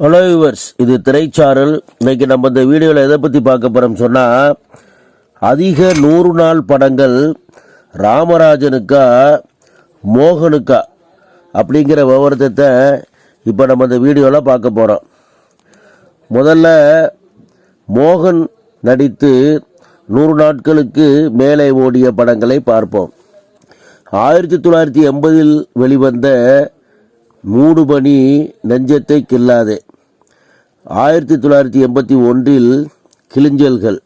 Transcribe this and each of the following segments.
Hello viewers இது திரைச்சாரல். இன்னைக்கு நம்ம இந்த வீடியோவில் எதை பற்றி பார்க்க போகிறோம் சொன்னால் அதிக நூறு நாள் படங்கள் ராமராஜனுக்கா மோகனுக்கா அப்படிங்கிற விவரத்தை இப்போ நம்ம இந்த வீடியோவில் பார்க்க போகிறோம் முதல்ல மோகன் நடித்து நூறு நாட்களுக்கு மேலே ஓடிய படங்களை பார்ப்போம். ஆயிரத்தி தொள்ளாயிரத்தி எண்பதில் வெளிவந்த மூடுபணி நெஞ்சத்தை கில்லாதே ஆயிரத்தி தொள்ளாயிரத்தி எண்பத்தி ஒன்றில் கிளிஞ்சல்கள்.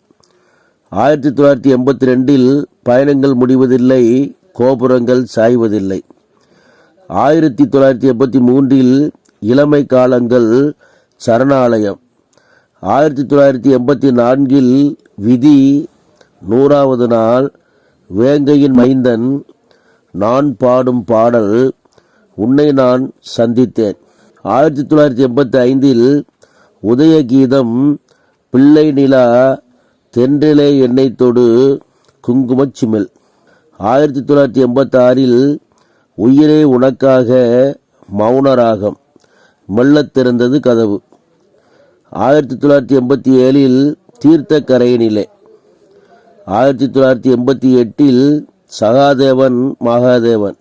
ஆயிரத்தி தொள்ளாயிரத்தி எண்பத்தி ரெண்டில் பயணங்கள் முடிவதில்லை கோபுரங்கள் சாய்வதில்லை. ஆயிரத்தி தொள்ளாயிரத்தி எண்பத்தி மூன்றில் இளமை காலங்கள் சரணாலயம். ஆயிரத்தி தொள்ளாயிரத்தி எண்பத்தி நான்கில் விதி நூறாவது நாள் வேங்கையின் மைந்தன் நான் பாடும் பாடல் உன்னை நான் சந்தித்தேன். ஆயிரத்தி தொள்ளாயிரத்தி எண்பத்தி ஐந்தில் உதயகீதம் பிள்ளை நிலா தென்றிலே எண்ணெய் தொடு குங்குமச் சிமிழ். ஆயிரத்தி தொள்ளாயிரத்தி எண்பத்தி ஆறில் உயிரே உனக்காக மௌனராகம் மெல்லத் திறந்தது கதவு. ஆயிரத்தி தொள்ளாயிரத்தி எண்பத்தி ஏழில் தீர்த்த கரையினிலே ஆயிரத்தி தொள்ளாயிரத்தி எண்பத்தி எட்டில் சகாதேவன் மகாதேவன்.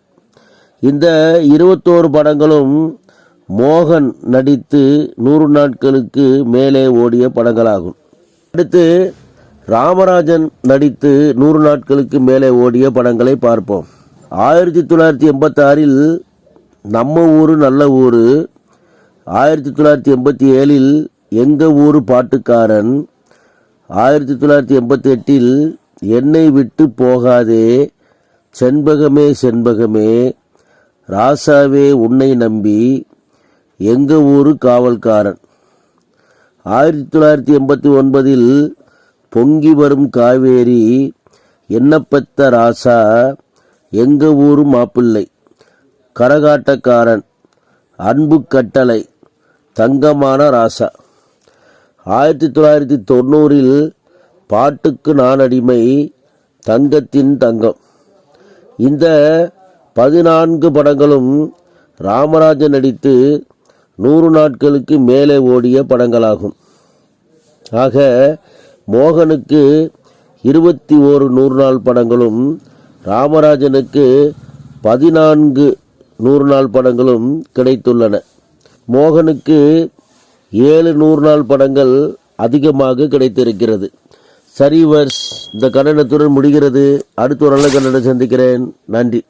இந்த இருபத்தோரு படங்களும் மோகன் நடித்து நூறு நாட்களுக்கு மேலே ஓடிய படங்களாகும். அடுத்து ராமராஜன் நடித்து நூறு நாட்களுக்கு மேலே ஓடிய படங்களை பார்ப்போம். ஆயிரத்தி தொள்ளாயிரத்தி எண்பத்தாறில் நம்ம ஊர் நல்ல ஊர் ஆயிரத்தி தொள்ளாயிரத்தி எண்பத்தி ஏழில் எங்கள் ஊர் பாட்டுக்காரன் ஆயிரத்தி தொள்ளாயிரத்தி எண்பத்தி எட்டில் என்னை விட்டு போகாதே செண்பகமே செண்பகமே ராசாவே உன்னை நம்பி எங்க ஊர் காவல்காரன்? ஆயிரத்தி தொள்ளாயிரத்தி எண்பத்தி ஒன்பதில் பொங்கி வரும் காவேரி என்ன ராசா எங்க ஊர் மாப்பிள்ளை கரகாட்டக்காரன் அன்பு கட்டளை தங்கமான ராசா. ஆயிரத்தி தொள்ளாயிரத்தி தொண்ணூறில் பாட்டுக்கு நான் அடிமை தங்கத்தின் தங்கம். இந்த பதினான்கு படங்களும் ராமராஜன் நடித்து நூறு நாட்களுக்கு மேலே ஓடிய படங்களாகும். ஆக மோகனுக்கு இருபத்தி ஓரு நூறு நாள் படங்களும் ராமராஜனுக்கு பதினான்கு நூறு நாள் படங்களும் கிடைத்துள்ளன. மோகனுக்கு ஏழு நூறு நாள் படங்கள் அதிகமாக கிடைத்திருக்கிறது. சரி வர்ஸ் இந்த கன்னடத்துடன் முடிகிறது. அடுத்த ஒரு நல்ல கன்னடம் சந்திக்கிறேன். நன்றி.